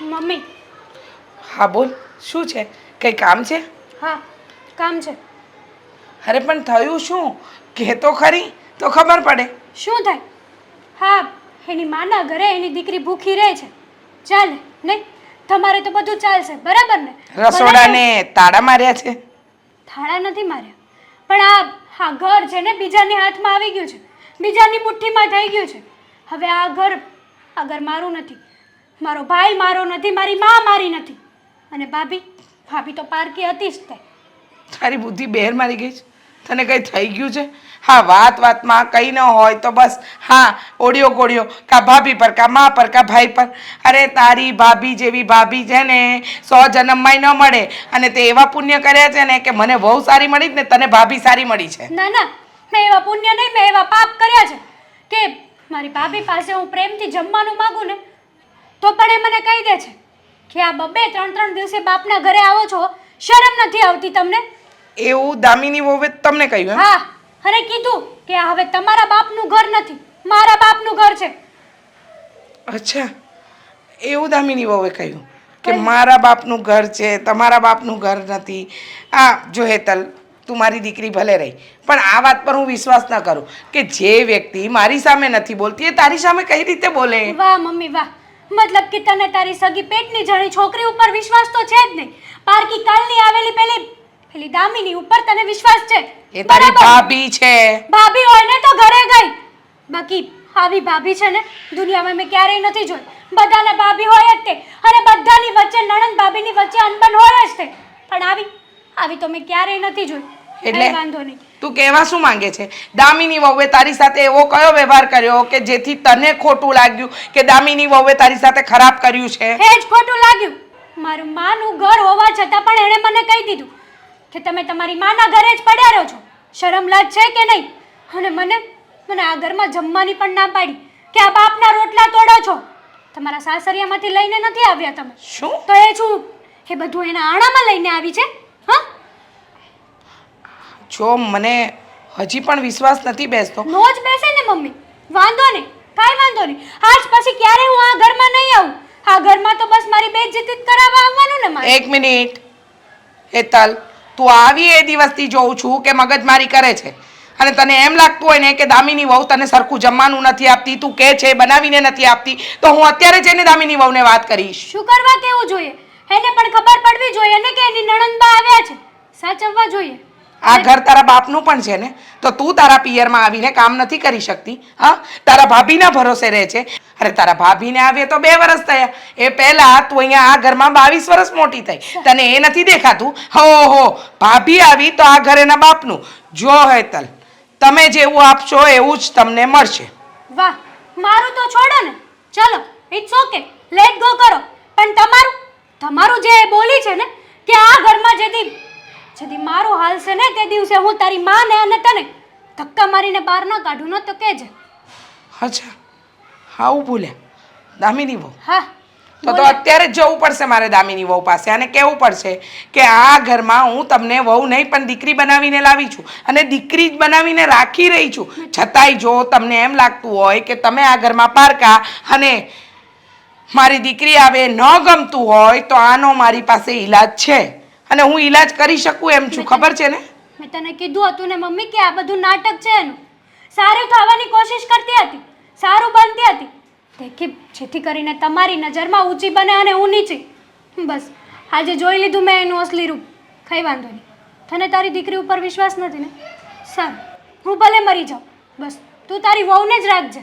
Mummy. હા બોલ. શું છે? કંઈ કામ છે? હા કામ છે. અરે પણ થયું શું? કે તો ખરી તો ખબર પડે. શું થાય? હા એની માના ઘરે એની દીકરી ભૂખી રહે છે. ચાલે નહીં તમારે તો બધું ચાલશે બરાબર ને? રસોડાને તાળા માર્યા છે? થાળા નથી માર્યા. પણ આ હા ઘર છે ને બીજાની હાથમાં આવી ગયું છે. બીજાની મુઠ્ઠીમાં થઈ ગયું છે. હવે આ ઘર આ ઘર મારું નથી. મારો ભાઈ મારો નથી મારી મા મારી નથી. અને ભાભી ભાભી તો પારકી હતી જ તે. તારી બુદ્ધિ બહેર મારી ગઈ છે. તને કંઈ થઈ ગયું છે? હા વાત વાતમાં કંઈ ન હોય તો બસ. હા ઓડિયો ગોળિયો. કા ભાભી પર કા મા પર કા ભાઈ પર. અરે તારી ભાભી જેવી ભાભી છે ને સો જન્મમાં ન મળે. અને તે એવા પુણ્ય કર્યા છે ને કે મને બહુ સારી મળી જ ને તને ભાભી સારી મળી છે. ના ના મેં એવા પુણ્ય નહીં મેં એવા પાપ કર્યા છે. કે મારી ભાભી પાસે હું પ્રેમથી જમવાનું માગું ને તો પણ એ મને કહી દે છે કે આ બબે ત્રણ ત્રણ દિવસે બાપના ઘરે આવો છો શરમ નથી આવતી તમને? એવું દામિની વહુએ તમને કહ્યું એમ? હા અરે કીધું કે આ હવે તમારા બાપનું ઘર નથી મારા બાપનું ઘર છે. અચ્છા એવું દામિની વહુએ કહ્યું કે મારા બાપનું ઘર છે તમારા બાપનું ઘર નથી. આ જો હેતલ તું મારી દીકરી ભલે રહી પણ આ વાત પર હું વિશ્વાસ ન કરું કે જે વ્યક્તિ મારી સામે નથી બોલતી એ તારી સામે કઈ રીતે બોલે? વાહ મમ્મી વાહ. મતલબ કે તને તારી સગી પેટની જણી છોકરી ઉપર વિશ્વાસ તો છે જ નહીં. પારકી કાલની આવેલી પેલી પેલી દામિની ઉપર તને વિશ્વાસ છે? એ તારી. ભાભી છે. ભાભી હોય ને તો ઘરે ગઈ. બાકી આવી ભાભી છે ને દુનિયામાં મેં ક્યારેય નથી જોઈ. બધાને ભાભી હોય જ તે. અને બધાની વચ્ચે નણંદ ભાભીની વચ્ચે અનબન હોય જ તે. પણ આવી આવી તો મેં ક્યારેય નથી જોઈ? એટલે વાંધો નહીં. તું કહેવા શું માંગે છે? દામિની વહુએ તારી સાથે એવો કયો વ્યવહાર કર્યો કે જેથી તને ખોટું લાગ્યું કે દામિની વહુએ તારી સાથે ખરાબ કર્યું છે? એ જ ખોટું લાગ્યું. મારું માનું ઘર હોવા છતાં પણ એણે મને કહી દીધું કે તમે તમારી માના ઘરે જ પડ્યા રહો છો. શરમ લાજ છે કે નહીં? અને મને મને આ ઘરમાં જમવાની પણ ના પાડી કે આ બાપના રોટલા તોડો છો. તમારા સાસરિયામાંથી લઈને નથી આવ્યા તમે. શું? તો એ છું એ બધું એના આણામાં લઈને આવી છે? જો મને હજી પણ વિશ્વાસ નથી બેસતો. નો જ બેસે ને મમ્મી. વાંધો નહીં. કાંઈ વાંધો નહીં. આજ પછી ક્યારે હું આ ઘરમાં નહીં આવું? આ ઘરમાં તો બસ મારી બેઇજ્જતી કરાવવા આવવાનું ને મારે. એક મિનિટ. હેતલ તું આવી એ દિવસથી જોઉં છું કે મગજમારી કરે છે. અને તને એમ લાગતું હોય ને કે દામિની વહુ તને સરખું જમવાનું નથી આપતી તું કે છે બનાવીને નથી આપતી તો હું અત્યારે જઈને દામિની વહુને વાત કરીશ. શું કરવા કેવું જોઈએ? એને પણ ખબર પડવી જોઈએ ને કે એની નણંદબા આવ્યા છે. સાચવવા જોઈએ. આ ઘર તારા બાપનું પણ છે ને? તો તું તારા પિયરમાં આવીને કામ નથી કરી શકતી, હા? તારા ભાભીના ભરોસે રહે છે. અરે, તારા ભાભીને આવે તો બે વર્ષ થયા. એ પહેલા તું અહીંયા આ ઘરમાં બાવીસ વર્ષ મોટી થઈ. તને એ નથી દેખાતું? હો હો, ભાભી આવી તો આ ઘર એના બાપનું. જો હેતલ, તમે જેવું આપશો એવું જ તમને મળશે. વાહ, મારું તો છોડો ને. ચલો ઇટ્સ ઓકે લેટ ગો કરો. પણ તમારું તમારું જે બોલી છે ને, કે આ ઘરમાં જેથી જેથી મારો હાલ છે ને તે દિવસે હું તારી માને અને તને ધક્કા મારીને બહાર ન કાઢું ન તો કેજ અચ્છા હા હું ભૂલે. દામિની વહુ. હા તો તો અત્યારે જ જવું પડશે મારે દામિની વહુ પાસે અને કહેવું પડશે કે આ ઘરમાં હું તમને વહુ નહીં પણ દીકરી બનાવીને લાવી છું અને દીકરી જ બનાવીને રાખી રહી છું. છતાંય જો તમને એમ લાગતું હોય કે તમે આ ઘરમાં પારકા અને મારી દીકરી આવે ન ગમતું હોય તો આનો મારી પાસે ઈલાજ છે. અને હું ઈલાજ કરી શકું એમ છું ખબર છે ને? મેં તને કીધું હતું ને મમ્મી કે આ બધું નાટક છે એનું. સારું થવાની કોશિશ કરતી હતી સારું બનતી હતી. દેખી જેથી કરીને તમારી નજરમાં ઊંચી બને અને હું નીચી. બસ આજે જોઈ લીધું મેં એનું અસલી રૂપ. કઈ વાંધો નહીં. તને તારી દીકરી ઉપર વિશ્વાસ નથી ને? સારું હું ભલે મરી જાઉં. બસ તું તારી વહુને જ રાખજે.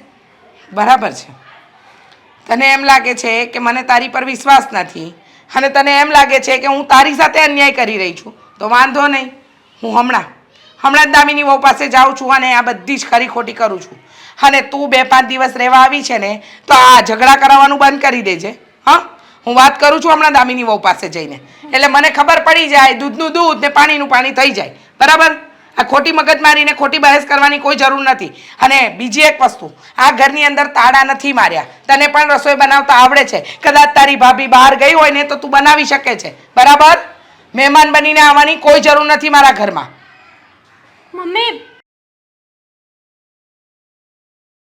બરાબર છે. તને એમ લાગે છે કે મને તારી પર વિશ્વાસ નથી? અને તને એમ લાગે છે કે હું તારી સાથે અન્યાય કરી રહી છું, તો વાંધો નહીં. હું હમણાં હમણાં જ દામિની વહુ પાસે જાઉં છું અને આ બધી જ ખરી ખોટી કરું છું. અને તું બે પાંચ દિવસ રહેવા આવી છે ને, તો આ ઝઘડા કરાવવાનું બંધ કરી દેજે. હા? હું વાત કરું છું હમણાં દામિની વહુ પાસે જઈને. એટલે મને ખબર પડી જાય, દૂધનું દૂધ ને પાણીનું પાણી થઈ જાય. બરાબર? આ ખોટી મગજમારીને ખોટી બહેસ કરવાની કોઈ જરૂર નથી. અને બીજી એક વસ્તુ, આ ઘરની અંદર તાળા નથી માર્યા. તને પણ રસોઈ બનાવતા આવડે છે. કદાચ તારી ભાભી બહાર ગઈ હોય ને તો તું બનાવી શકે છે. બરાબર? મહેમાન બનીને આવવાની કોઈ જરૂર નથી મારા ઘરમાં. મમ્મી